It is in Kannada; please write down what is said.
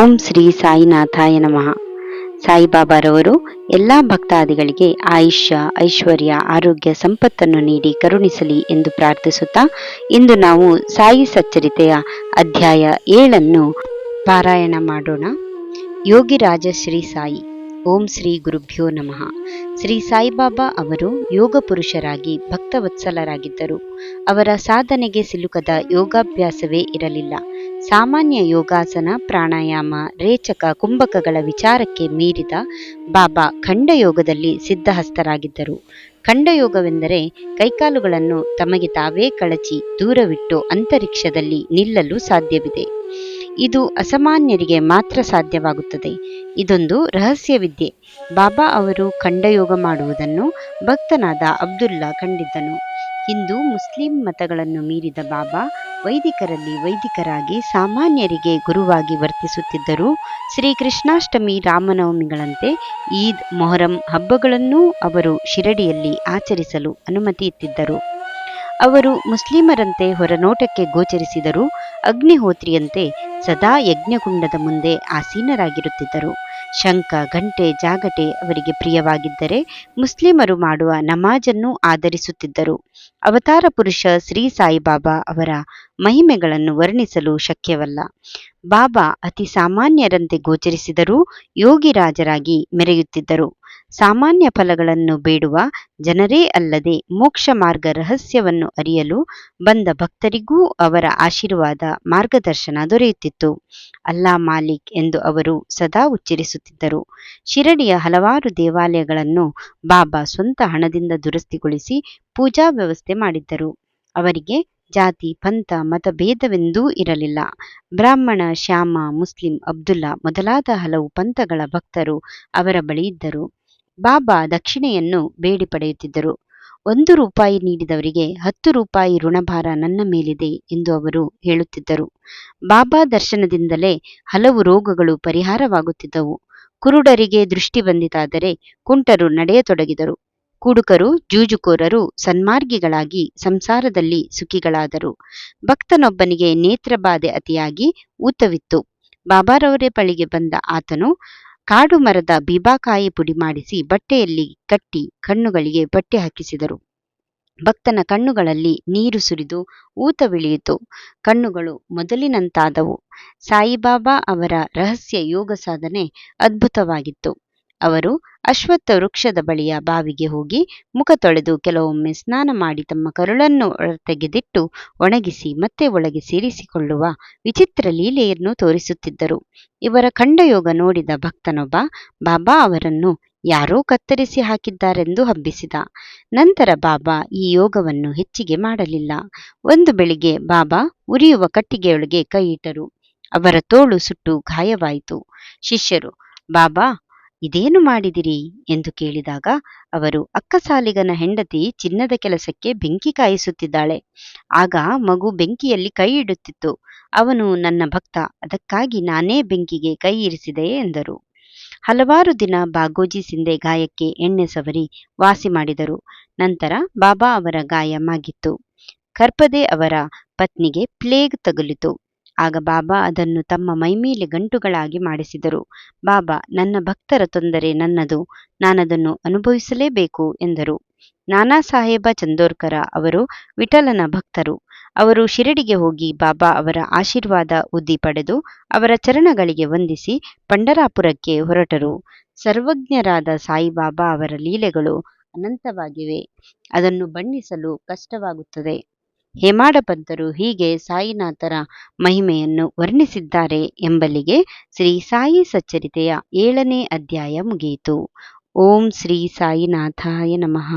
ಓಂ ಶ್ರೀ ಸಾಯಿನಾಥಾಯ ನಮಃ. ಸಾಯಿಬಾಬಾರವರು ಎಲ್ಲ ಭಕ್ತಾದಿಗಳಿಗೆ ಆಯುಷ್ಯ, ಐಶ್ವರ್ಯ, ಆರೋಗ್ಯ, ಸಂಪತ್ತನ್ನು ನೀಡಿ ಕರುಣಿಸಲಿ ಎಂದು ಪ್ರಾರ್ಥಿಸುತ್ತಾ ಇಂದು ನಾವು ಸಾಯಿ ಸಚ್ಚರಿತೆಯ ಅಧ್ಯಾಯ ಏಳನ್ನು ಪಾರಾಯಣ ಮಾಡೋಣ. ಯೋಗಿರಾಜ ಶ್ರೀ ಸಾಯಿ ಓಂ ಶ್ರೀ ಗುರುಭ್ಯೋ ನಮಃ. ಶ್ರೀ ಸಾಯಿಬಾಬಾ ಅವರು ಯೋಗ ಪುರುಷರಾಗಿ ಭಕ್ತವತ್ಸಲರಾಗಿದ್ದರು. ಅವರ ಸಾಧನೆಗೆ ಸಿಲುಕದ ಯೋಗಾಭ್ಯಾಸವೇ ಇರಲಿಲ್ಲ. ಸಾಮಾನ್ಯ ಯೋಗಾಸನ, ಪ್ರಾಣಾಯಾಮ, ರೇಚಕ, ಕುಂಭಕಗಳ ವಿಚಾರಕ್ಕೆ ಮೀರಿದ ಬಾಬಾ ಖಂಡಯೋಗದಲ್ಲಿ ಸಿದ್ಧಹಸ್ತರಾಗಿದ್ದರು. ಖಂಡಯೋಗವೆಂದರೆ ಕೈಕಾಲುಗಳನ್ನು ತಮಗೆ ತಾವೇ ಕಳಚಿ ದೂರವಿಟ್ಟು ಅಂತರಿಕ್ಷದಲ್ಲಿ ನಿಲ್ಲಲು ಸಾಧ್ಯವಿದೆ. ಇದು ಅಸಾಮಾನ್ಯರಿಗೆ ಮಾತ್ರ ಸಾಧ್ಯವಾಗುತ್ತದೆ. ಇದೊಂದು ರಹಸ್ಯ ವಿದ್ಯೆ ಬಾಬಾ ಅವರು ಖಂಡಯೋಗ ಮಾಡುವುದನ್ನು ಭಕ್ತನಾದ ಅಬ್ದುಲ್ಲಾ ಕಂಡಿದ್ದನು ಹಿಂದೂ ಮುಸ್ಲಿಂ ಮತಗಳನ್ನು ಮೀರಿದ ಬಾಬಾ ವೈದಿಕರಲ್ಲಿ ವೈದಿಕರಾಗಿ ಸಾಮಾನ್ಯರಿಗೆ ಗುರುವಾಗಿ ವರ್ತಿಸುತ್ತಿದ್ದರು ಶ್ರೀಕೃಷ್ಣಾಷ್ಟಮಿ ರಾಮನವಮಿಗಳಂತೆ ಈದ್ ಮೊಹರಂ ಹಬ್ಬಗಳನ್ನೂ ಅವರು ಶಿರಡಿಯಲ್ಲಿ ಆಚರಿಸಲು ಅನುಮತಿ ಇತ್ತಿದ್ದರು ಅವರು ಮುಸ್ಲಿಮರಂತೆ ಹೊರನೋಟಕ್ಕೆ ಗೋಚರಿಸಿದರೂ. ಅಗ್ನಿಹೋತ್ರಿಯಂತೆ ಸದಾ ಯಜ್ಞಕುಂಡದ ಮುಂದೆ ಆಸೀನರಾಗಿರುತ್ತಿದ್ದರು. ಶಂಖ ಗಂಟೆ ಜಾಗಟೆ ಅವರಿಗೆ ಪ್ರಿಯವಾಗಿದ್ದರೆ ಮುಸ್ಲಿಮರು ಮಾಡುವ ನಮಾಜನ್ನು ಆಧರಿಸುತ್ತಿದ್ದರು. ಅವತಾರ ಪುರುಷ ಶ್ರೀ ಸಾಯಿಬಾಬಾ ಅವರ ಮಹಿಮೆಗಳನ್ನು ವರ್ಣಿಸಲು ಶಕ್ಯವಲ್ಲ. ಬಾಬಾ ಅತಿ ಸಾಮಾನ್ಯರಂತೆ ಗೋಚರಿಸಿದರೂ ಯೋಗಿರಾಜರಾಗಿ ಮೆರೆಯುತ್ತಿದ್ದರು. ಸಾಮಾನ್ಯ ಫಲಗಳನ್ನು ಬೇಡುವ ಜನರೇ ಅಲ್ಲದೆ ಮೋಕ್ಷ ಮಾರ್ಗ ರಹಸ್ಯವನ್ನು ಅರಿಯಲು ಬಂದ ಭಕ್ತರಿಗೂ ಅವರ ಆಶೀರ್ವಾದ ಮಾರ್ಗದರ್ಶನ ದೊರೆಯುತ್ತಿತ್ತು. ಅಲ್ಲಾ ಮಾಲಿಕ್ ಎಂದು ಅವರು ಸದಾ ಉಚ್ಚರಿಸುತ್ತಿದ್ದರು. ಶಿರಡಿಯ ಹಲವಾರು ದೇವಾಲಯಗಳನ್ನು ಬಾಬಾ ಸ್ವಂತ ಹಣದಿಂದ ದುರಸ್ತಿಗೊಳಿಸಿ ಪೂಜಾ ವ್ಯವಸ್ಥೆ ಮಾಡಿದ್ದರು. ಅವರಿಗೆ ಜಾತಿ, ಪಂಥ, ಮತಭೇದವೆಂದೂ ಇರಲಿಲ್ಲ. ಬ್ರಾಹ್ಮಣ, ಶ್ಯಾಮ, ಮುಸ್ಲಿಂ, ಅಬ್ದುಲ್ಲಾ ಮೊದಲಾದ ಹಲವು ಪಂಥಗಳ ಭಕ್ತರು ಅವರ ಬಳಿ ಇದ್ದರು. ಬಾಬಾ ದಕ್ಷಿಣೆಯನ್ನು ಬೇಡಿ ಪಡೆಯುತ್ತಿದ್ದರು. ಒಂದು ರೂಪಾಯಿ ನೀಡಿದವರಿಗೆ ಹತ್ತು ರೂಪಾಯಿ ಋಣಭಾರ ನನ್ನ ಮೇಲಿದೆ ಎಂದು ಅವರು ಹೇಳುತ್ತಿದ್ದರು. ಬಾಬಾ ದರ್ಶನದಿಂದಲೇ ಹಲವು ರೋಗಗಳು ಪರಿಹಾರವಾಗುತ್ತಿದ್ದವು. ಕುರುಡರಿಗೆ ದೃಷ್ಟಿ ಬಂದಿತಾದರೆ ಕುಂಟರು ನಡೆಯತೊಡಗಿದರು. ಕುಡುಕರು, ಜೂಜುಕೋರರು, ಸನ್ಮಾರ್ಗಿಗಳಾಗಿ ಸಂಸಾರದಲ್ಲಿ ಸುಖಿಗಳಾದರು. ಭಕ್ತನೊಬ್ಬನಿಗೆ ನೇತ್ರಬಾಧೆ ಅತಿಯಾಗಿ ಊತವಿತ್ತು. ಬಾಬಾರವರೇ ಬಳಿಗೆ ಬಂದ ಆತನು ಕಾಡು ಮರದ ಬೀಬಾಕಾಯಿ ಪುಡಿ ಮಾಡಿಸಿ ಬಟ್ಟೆಯಲ್ಲಿ ಕಟ್ಟಿ ಕಣ್ಣುಗಳಿಗೆ ಬಟ್ಟೆ ಹಾಕಿಸಿದರು. ಭಕ್ತನ ಕಣ್ಣುಗಳಲ್ಲಿ ನೀರು ಸುರಿದು ಊತವಿಳಿಯಿತು ಕಣ್ಣುಗಳು ಮೊದಲಿನಂತಾದವು. ಸಾಯಿಬಾಬಾ ಅವರ ರಹಸ್ಯ ಯೋಗ ಸಾಧನೆ ಅದ್ಭುತವಾಗಿತ್ತು. ಅವರು ಅಶ್ವತ್ಥ ವೃಕ್ಷದ ಬಳಿಯ ಬಾವಿಗೆ ಹೋಗಿ ಮುಖ ತೊಳೆದು ಕೆಲವೊಮ್ಮೆ ಸ್ನಾನ ಮಾಡಿ ತಮ್ಮ ಕರುಳನ್ನು ತೆಗೆದಿಟ್ಟು ಒಣಗಿಸಿ ಮತ್ತೆ ಒಳಗೆ ಸೇರಿಸಿಕೊಳ್ಳುವ ವಿಚಿತ್ರ ಲೀಲೆಯನ್ನು ತೋರಿಸುತ್ತಿದ್ದರು. ಇವರ ಖಂಡಯೋಗ ನೋಡಿದ ಭಕ್ತನೊಬ್ಬ, ಬಾಬಾ ಅವರನ್ನು ಯಾರೋ ಕತ್ತರಿಸಿ ಹಾಕಿದ್ದಾರೆಂದು ಹಬ್ಬಿಸಿದ. ನಂತರ ಬಾಬಾ ಈ ಯೋಗವನ್ನು ಹೆಚ್ಚಿಗೆ ಮಾಡಲಿಲ್ಲ. ಒಂದು ಬೆಳಿಗ್ಗೆ ಬಾಬಾ ಉರಿಯುವ ಕಟ್ಟಿಗೆಯೊಳಗೆ ಕೈ ಇಟ್ಟರು. ಅವರ ತೋಳು ಸುಟ್ಟು ಗಾಯವಾಯಿತು. ಶಿಷ್ಯರು, ಬಾಬಾ ಇದೇನು ಮಾಡಿದಿರಿ? ಎಂದು ಕೇಳಿದಾಗ ಅವರು ಅಕ್ಕಸಾಲಿಗನ ಹೆಂಡತಿ ಚಿನ್ನದ ಕೆಲಸಕ್ಕೆ ಬೆಂಕಿ ಕಾಯಿಸುತ್ತಿದ್ದಾಳೆ. ಆಗ ಮಗು ಬೆಂಕಿಯಲ್ಲಿ ಕೈ ಇಡುತ್ತಿತ್ತು. ಅವನು ನನ್ನ ಭಕ್ತ. ಅದಕ್ಕಾಗಿ ನಾನೇ ಬೆಂಕಿಗೆ ಕೈ ಇರಿಸಿದೆ ಎಂದರು. ಹಲವಾರು ದಿನ ಬಾಗೋಜಿ ಸಿಂಧೆ ಗಾಯಕ್ಕೆ ಎಣ್ಣೆ ಸವರಿ ವಾಸಿ ಮಾಡಿದರು. ನಂತರ ಬಾಬಾ ಅವರ ಗಾಯ ಮಾಗಿತ್ತು ಕರ್ಪದೆ ಅವರ ಪತ್ನಿಗೆ ಪ್ಲೇಗ್ ತಗುಲಿತು. ಆಗ ಬಾಬಾ ಅದನ್ನು ತಮ್ಮ ಮೈಮೇಲೆ ಗಂಟುಗಳಾಗಿ ಮಾಡಿಸಿದರು. ಬಾಬಾ, ನನ್ನ ಭಕ್ತರ ತೊಂದರೆ ನನ್ನದು, ನಾನದನ್ನು ಅನುಭವಿಸಲೇಬೇಕು ಎಂದರು. ನಾನಾ ಸಾಹೇಬ ಚಂದೋರ್ಕರ ಅವರು ವಿಠಲನ ಭಕ್ತರು. ಅವರು ಶಿರಡಿಗೆ ಹೋಗಿ ಬಾಬಾ ಅವರ ಆಶೀರ್ವಾದ ಉದ್ದಿ ಪಡೆದು ಅವರ ಚರಣಗಳಿಗೆ ವಂದಿಸಿ ಪಂಡರಾಪುರಕ್ಕೆ ಹೊರಟರು. ಸರ್ವಜ್ಞರಾದ ಸಾಯಿಬಾಬಾ ಅವರ ಲೀಲೆಗಳು ಅನಂತವಾಗಿವೆ. ಅದನ್ನು ಬಣ್ಣಿಸಲು ಕಷ್ಟವಾಗುತ್ತದೆ. ಹೇಮಾಡ ಪಂತರು ಹೀಗೆ ಸಾಯಿನಾಥರ ಮಹಿಮೆಯನ್ನು ವರ್ಣಿಸಿದ್ದಾರೆ ಎಂಬಲ್ಲಿಗೆ ಶ್ರೀ ಸಾಯಿ ಸಚ್ಚರಿತೆಯ ಏಳನೇ ಅಧ್ಯಾಯ ಮುಗಿಯಿತು. ಓಂ ಶ್ರೀ ಸಾಯಿನಾಥಾಯ ನಮಃ.